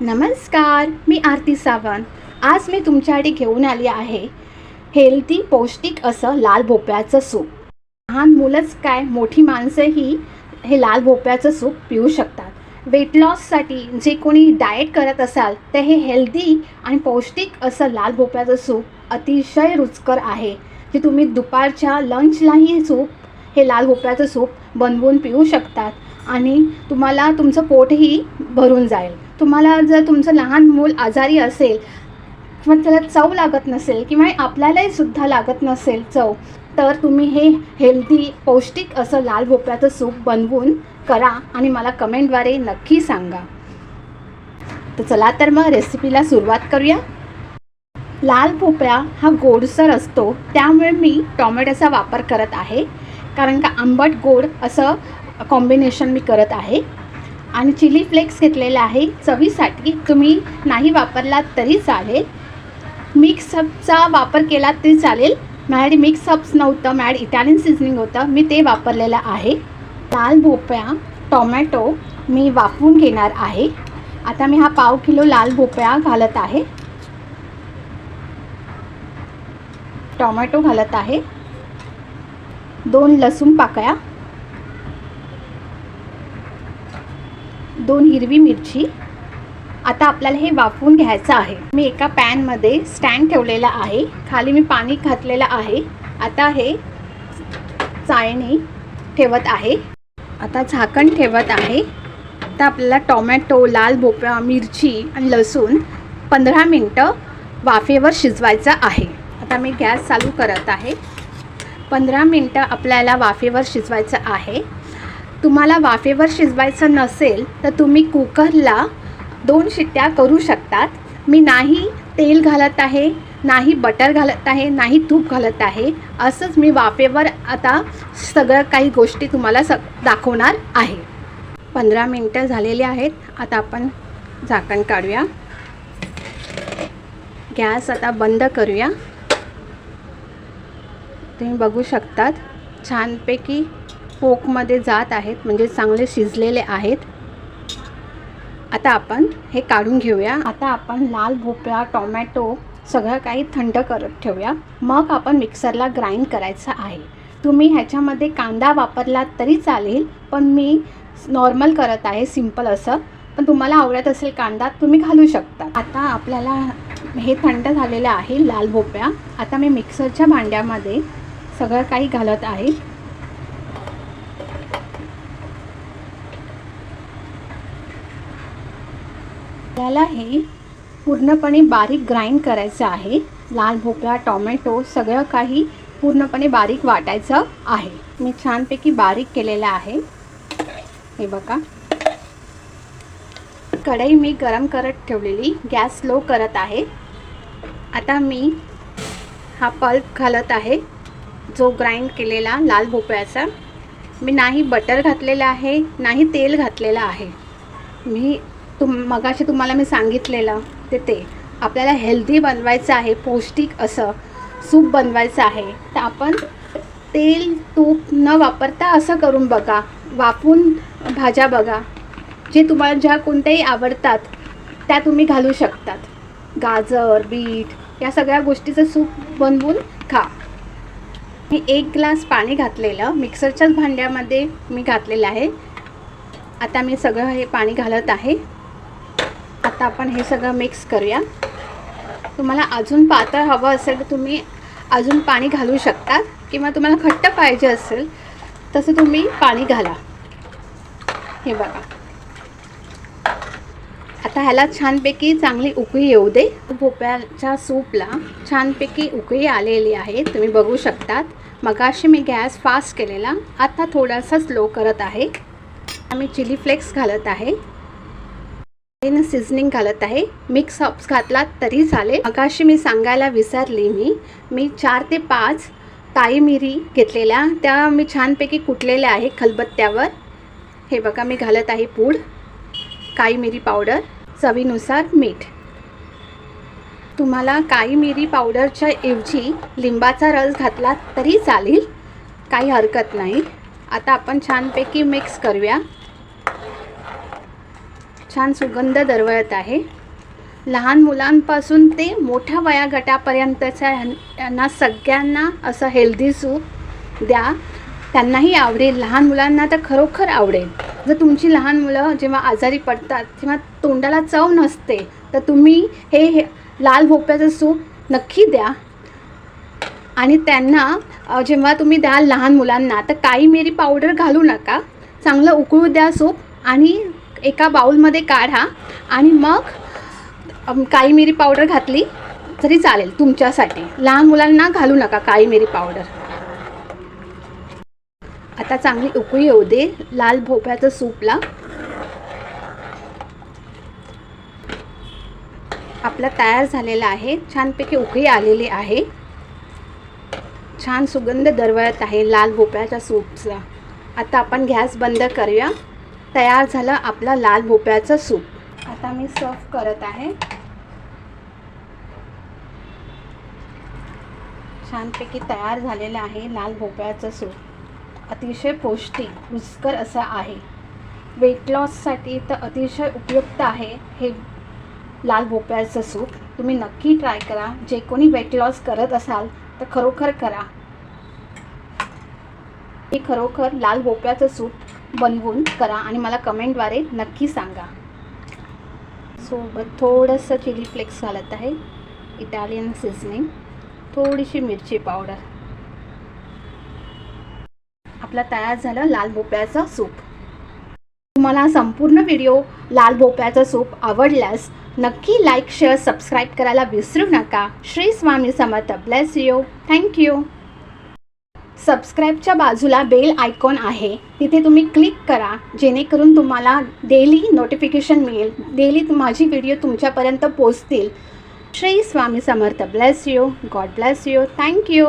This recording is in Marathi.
नमस्कार मी आरती सावंत. आज मी तुमच्यासाठी घेऊन आली आहे हेल्दी पौष्टिक असं लाल भोपळ्याचं सूप. लहान मुलंच काय मोठी माणसंही हे लाल भोपळ्याचं सूप पिऊ शकतात. वेट लॉससाठी जे कोणी डाएट करत असाल तर हे हेल्दी आणि पौष्टिक असं लाल भोपळ्याचं सूप अतिशय रुचकर आहे. जे तुम्ही दुपारच्या लंचलाही सूप हे लाल भोपळ्याचं सूप बनवून पिऊ शकतात. आणि तुम्हाला तुमचं पोटही भरून जाईल. तुम्हाला जर तुमचं लहान मूल आजारी असेल किंवा त्याला चव लागत नसेल किंवा आपल्यालाही सुद्धा लागत नसेल चव तर तुम्ही हे हेल्दी पौष्टिक असं लाल भोपळ्याचं सूप बनवून करा आणि मला कमेंटद्वारे नक्की सांगा. तर चला तर मग रेसिपीला सुरुवात करूया. लाल भोपळा हा गोडसर असतो त्यामुळे मी टॉमॅटोचा वापर करत आहे. कारण का आंबट गोड असं कॉम्बिनेशन मी करत आहे. आणि चिली फ्लेक्स घेतलेला आहे चवीसाठी. तुम्ही नाही वापरलात तरी चालेल. मिक्सअपचा वापर केला तरी चालेल. माझ्याकडे मिक्सअप्स नव्हतं मॅड इटालियन सिझनिंग होतं. मी ते वापरलेलं आहे. लाल भोपळा टोमॅटो मी वाफवून घेणार आहे. आता मी हा पाव किलो लाल भोपळा घालत आहे. टोमॅटो घालत आहे. दोन लसूण पाकळ्या. दोन हिरवी मिरची. आता आपल्याला हे वाफवून घ्यायचं आहे. मी एका पॅनमध्ये स्टँड ठेवलेला आहे. खाली मी पाणी घातलेलं आहे. आता हे चाळणी ठेवत आहे. आता झाकण ठेवत आहे. आता आपल्याला टोमॅटो लाल भोपळा मिरची आणि लसूण पंधरा मिनटं वाफेवर शिजवायचं आहे. आता मी गॅस चालू करत आहे. पंधरा मिनटं आपल्याला वाफेवर शिजवायचं आहे. तुम्हाला वाफेवर शिजवायचं नसेल तर तुम्ही कुकरला दोन शिट्ट्या करू शकतात. मी नाही तेल घालत आहे नाही बटर घालत आहे नाही तूप घालत आहे. असंच मी वाफेवर आता सगळं काही गोष्टी तुम्हाला स दाखवणार आहे. पंधरा मिनटं झालेली आहेत. आता आपण झाकण काढूया. गॅस आता बंद करूया. तुम्ही बघू शकतात छानपैकी पोकमध्ये जात आहेत म्हणजे चांगले शिजलेले आहेत. आता आपण हे काढून घेऊया. आता आपण लाल भोपळा टोमॅटो सगळं काही थंड करत ठेवूया. मग आपण मिक्सरला ग्राइंड करायचं आहे. तुम्ही ह्याच्यामध्ये कांदा वापरलात तरी चालेल पण मी नॉर्मल करत आहे सिंपल असं. पण तुम्हाला आवडत असेल कांदा तुम्ही घालू शकता. आता आपल्याला हे थंड झालेलं आहे लाल भोपळा. आता मी मिक्सरच्या भांड्यामध्ये सगळं काही घालत आहे. आपल्याला हे पूर्णपणे बारीक ग्राइंड करायचं आहे. लाल भोपळा टॉमॅटो सगळं काही पूर्णपणे बारीक वाटायचं आहे. मी छानपैकी बारीक केलेलं आहे. हे बघा. कढई मी गरम करत ठेवलेली. गॅस स्लो करत आहे. आता मी हा पल्प घालत आहे. जो ग्राइंड केलेला लाल भोपळ्याचा. मी नाही बटर घातलेलं आहे नाही तेल घातलेलं आहे. मी तुम मगाशी तुम्हाला मी सांगितलेलं ते ते. आपल्याला हेल्दी बनवायचं आहे पौष्टिक असं सूप बनवायचं आहे. तर आपण तेल तूप न वापरता असं करून बघा. वापून भाज्या बघा. जे तुम्हाला ज्या कोणत्याही आवडतात त्या तुम्ही घालू शकतात. गाजर बीट या सगळ्या गोष्टीचं सूप बनवून खा. मी एक ग्लास पाणी घातलेलं. मिक्सरच्याच भांड्यामध्ये मी घातलेलं आहे. आता मी सगळं हे पाणी घालत आहे. आता आपण हे सगळं मिक्स करूया. तुम्हाला अजून पातळ हवं असेल तर तुम्ही अजून पाणी घालू शकता. किंवा तुम्हाला खट्ट पाहिजे असेल तसं तुम्ही पाणी घाला. हे बघा. आता ह्याला छानपैकी चांगली उकळी येऊ दे. भोपळ्याच्या सूपला छानपैकी उकळी आलेली आहे. तुम्ही बघू शकतात. मगाशी मी गॅस फास्ट केलेला. आता थोडासा स्लो करत आहे. आम्ही चिली फ्लेक्स घालत आहे. सिझनिंग घालत आहे. मिक्स हब्स घातलात तरी चालेल. मगाशी मी सांगायला विसरली मी. मी चार ते पाच ताई मिरी घेतलेल्या. त्या मी छानपैकी कुटलेल्या आहे खलबत्त्यावर. हे बघा मी घालत आहे पूड. काळी मिरी पावडर. चवीनुसार मीठ. तुम्हाला काळी मिरी पावडरच्या ऐवजी लिंबाचा रस घातला तरी चालेल. काही हरकत नाही. आता आपण छानपैकी मिक्स करूया. छान सुगंध दरवळत आहे. लहान मुलांपासून ते मोठ्या वया गटापर्यंतच्या यांना सगळ्यांना असं हेल्दी सूप द्या. त्यांनाही आवडेल. लहान मुलांना तर खरोखर आवडेल. जर तुमची लहान मुलं जेव्हा आजारी पडतात तेव्हा तोंडाला चव नसते तर तुम्ही हे हे लाल भोपळ्याचं सूप नक्की द्या. आणि त्यांना जेव्हा तुम्ही द्याल लहान मुलांना तर काळी मिरी पावडर घालू नका. चांगलं उकळू द्या सूप आणि एका बाऊलमध्ये काढा आणि मग काळी मिरी पावडर घातली तरी चालेल तुमच्यासाठी. लहान मुलांना घालू नका काळी मिरी पावडर. आता चांगली उकळी येऊ दे लाल भोपळ्याचं सूपला. आपला तयार झालेला आहे. छानपैकी उकळी आलेली आहे. छान सुगंध दरवळत आहे लाल भोपळ्याच्या सूपचा. आता आपण गॅस बंद करूया. तयार झालं आपला लाल भोपळ्याचं सूप. आता मी सर्व करत आहे. छानपैकी तयार झालेलं आहे लाल भोपळ्याचं सूप. अतिशय पौष्टिक रुचकर असं आहे. वेट लॉससाठी तर अतिशय उपयुक्त आहे हे लाल भोपळ्याचं सूप. तुम्ही नक्की ट्राय करा. जे कोणी वेट लॉस करत असाल तर खरोखर करा. हे खरोखर लाल भोपळ्याचं सूप बनवून करा आणि मला कमेंटद्वारे नक्की सांगा. सोबत थोडंसं चिली फ्लेक्स घालत आहे. इटालियन सिझनिंग थोडीशी मिरची पावडर आपला तयार झालं लाल भोपळ्याचं सूप. तुम्हाला संपूर्ण व्हिडिओ लाल भोपळ्याचं सूप आवडल्यास नक्की लाईक शेअर सबस्क्राईब करायला विसरू नका. Shri Swami Samarth. Bless you thank you सबस्क्राईबच्या बाजूला बेल आयकॉन आहे. तिथे तुम्ही क्लिक करा जेणेकरून तुम्हाला डेली नोटिफिकेशन मिळेल. डेली माझी व्हिडिओ तुमच्यापर्यंत पोचतील Shri Swami Samarth. Bless you God bless you thank you